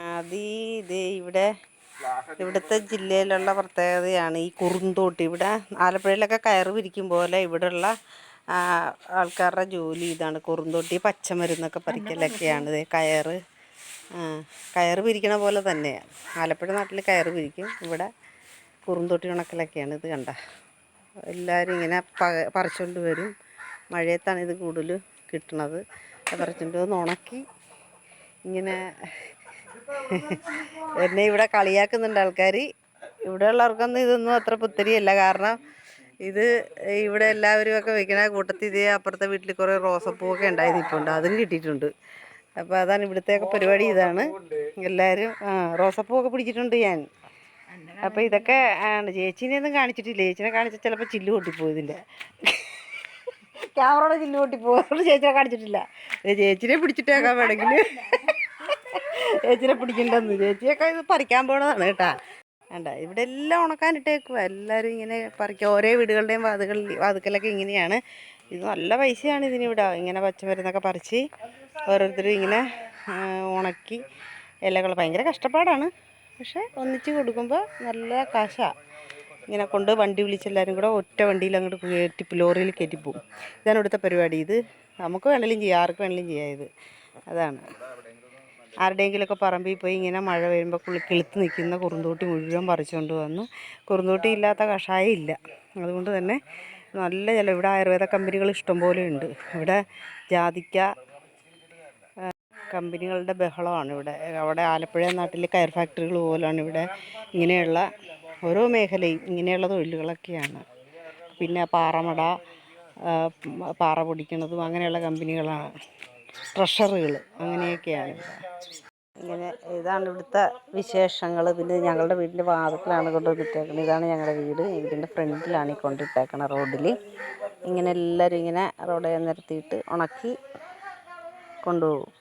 അത് ഇത് ഇവിടെ ഇവിടുത്തെ ജില്ലയിലുള്ള പ്രത്യേകതയാണ് ഈ കുറുന്തോട്ടി. ഇവിടെ ആലപ്പുഴയിലൊക്കെ കയറ് പിരിക്കും പോലെ ഇവിടെയുള്ള ആൾക്കാരുടെ ജോലി ഇതാണ് കുറുന്തോട്ടി പച്ചമരുന്നൊക്കെ പറിക്കലൊക്കെയാണ്. കയറ് കയറ് പിരിക്കണ പോലെ തന്നെയാണ് ആലപ്പുഴ നാട്ടിൽ കയറ് പിരിക്കും. ഇവിടെ കുറുന്തോട്ടി ഉണക്കലൊക്കെയാണ് ഇത് കണ്ട. എല്ലാവരും ഇങ്ങനെ പറിച്ചുകൊണ്ട് വരും. മഴയത്താണ് ഇത് കൂടുതൽ കിട്ടണത്. പറിച്ചുകൊണ്ട് വന്ന് ഉണക്കി ഇങ്ങനെ എന്നെ ഇവിടെ കളിയാക്കുന്നുണ്ട് ആൾക്കാർ ഇവിടെ ഉള്ളവർക്കൊന്നും ഇതൊന്നും അത്ര പുത്തരിയല്ല. കാരണം ഇത് ഇവിടെ എല്ലാവരും ഒക്കെ വെക്കണ കൂട്ടത്തിൽ ഇതേ അപ്പുറത്തെ വീട്ടിൽ കുറേ റോസപ്പൂവൊക്കെ ഉണ്ടായി നിൽപ്പുണ്ട് അതും കിട്ടിയിട്ടുണ്ട്. അപ്പോൾ അതാണ് ഇവിടുത്തെയൊക്കെ പരിപാടി ഇതാണ്. എല്ലാവരും ആ റോസപ്പൂവൊക്കെ പിടിച്ചിട്ടുണ്ട് ഞാൻ. അപ്പോൾ ഇതൊക്കെ ആണ് ചേച്ചീനെ ഒന്നും കാണിച്ചിട്ടില്ല. ചേച്ചിനെ കാണിച്ചാൽ ചിലപ്പോൾ ചില്ല് പൊട്ടിപ്പോയി ഇതിന്റെ ക്യാമറയുടെ ചില്ല് പൊട്ടിപ്പോയി ചേച്ചിനെ കാണിച്ചിട്ടില്ല. ചേച്ചിനെ പിടിച്ചിട്ടേക്കാൻ വേണമെങ്കിൽ ചേച്ചിനെ പിടിക്കണ്ടെന്ന്. ചേച്ചിയൊക്കെ ഇത് പറിക്കാൻ പോണതാണ് കേട്ടാ. വേണ്ട ഇവിടെ എല്ലാം ഉണക്കാനിട്ടേക്കുക എല്ലാവരും ഇങ്ങനെ പറിക്കുക ഓരോ വീടുകളുടെയും വാതുകളിൽ വാതുക്കലൊക്കെ ഇങ്ങനെയാണ്. ഇത് നല്ല പൈസയാണ് ഇതിനിവിടെ ഇങ്ങനെ പച്ചമരുന്നൊക്കെ പറിച്ച് ഓരോരുത്തരും ഇങ്ങനെ ഉണക്കി ഇലകൾ ഭയങ്കര കഷ്ടപ്പാടാണ്. പക്ഷേ ഒന്നിച്ച് കൊടുക്കുമ്പോൾ നല്ല കാശാണ് ഇങ്ങനെ കൊണ്ട് വണ്ടി വിളിച്ചെല്ലാവരും കൂടെ ഒറ്റ വണ്ടിയിൽ അങ്ങോട്ട് കയറ്റി ലോറിയിൽ കയറ്റിപ്പോവും ഇതാണ് ഇവിടുത്തെ പരിപാടി. ഇത് നമുക്ക് വേണമെങ്കിലും ചെയ്യാം. ആർക്ക് വേണമെങ്കിലും ചെയ്യാം ഇത്. അതാണ്. ആരുടെയെങ്കിലുമൊക്കെ പറമ്പിൽ പോയി ഇങ്ങനെ മഴ വരുമ്പോൾ കുളി കിളുത്ത് നിൽക്കുന്ന കുറുന്തോട്ടി മുഴുവൻ പറിച്ചുകൊണ്ട് വന്നു. കുറുന്തോട്ടി ഇല്ലാത്ത കഷായം ഇല്ല. അതുകൊണ്ട് തന്നെ നല്ല ചില ഇവിടെ ആയുർവേദ കമ്പനികൾ ഇഷ്ടംപോലെ ഉണ്ട്. ഇവിടെ ജാതിക്ക കമ്പനികളുടെ ബഹളമാണ് ഇവിടെ. അവിടെ ആലപ്പുഴ നാട്ടിൽ കയർ ഫാക്ടറികൾ പോലാണ് ഇവിടെ ഇങ്ങനെയുള്ള ഓരോ മേഖലയും. ഇങ്ങനെയുള്ള തൊഴിലുകളൊക്കെയാണ്. പിന്നെ പാറമട പാറ പൊടിക്കുന്നതും അങ്ങനെയുള്ള കമ്പനികളാണ്. ട്രഷറുകൾ അങ്ങനെയൊക്കെയാണ്. ഇങ്ങനെ ഇതാണ് ഇവിടുത്തെ വിശേഷങ്ങൾ പിന്നെ ഞങ്ങളുടെ വീടിന്റെ വാതത്തിലാണ് കൊണ്ടുവന്നിട്ടേക്കുന്നത് ഇതാണ് ഞങ്ങളുടെ വീട്. വീടിന്റെ ഫ്രണ്ടിലാണ് ഈ കൊണ്ടിട്ടേക്കണ റോഡിൽ ഇങ്ങനെ എല്ലാവരും ഇങ്ങനെ റോഡിൽ നിരത്തിയിട്ട് ഉണക്കി കൊണ്ടുപോകും.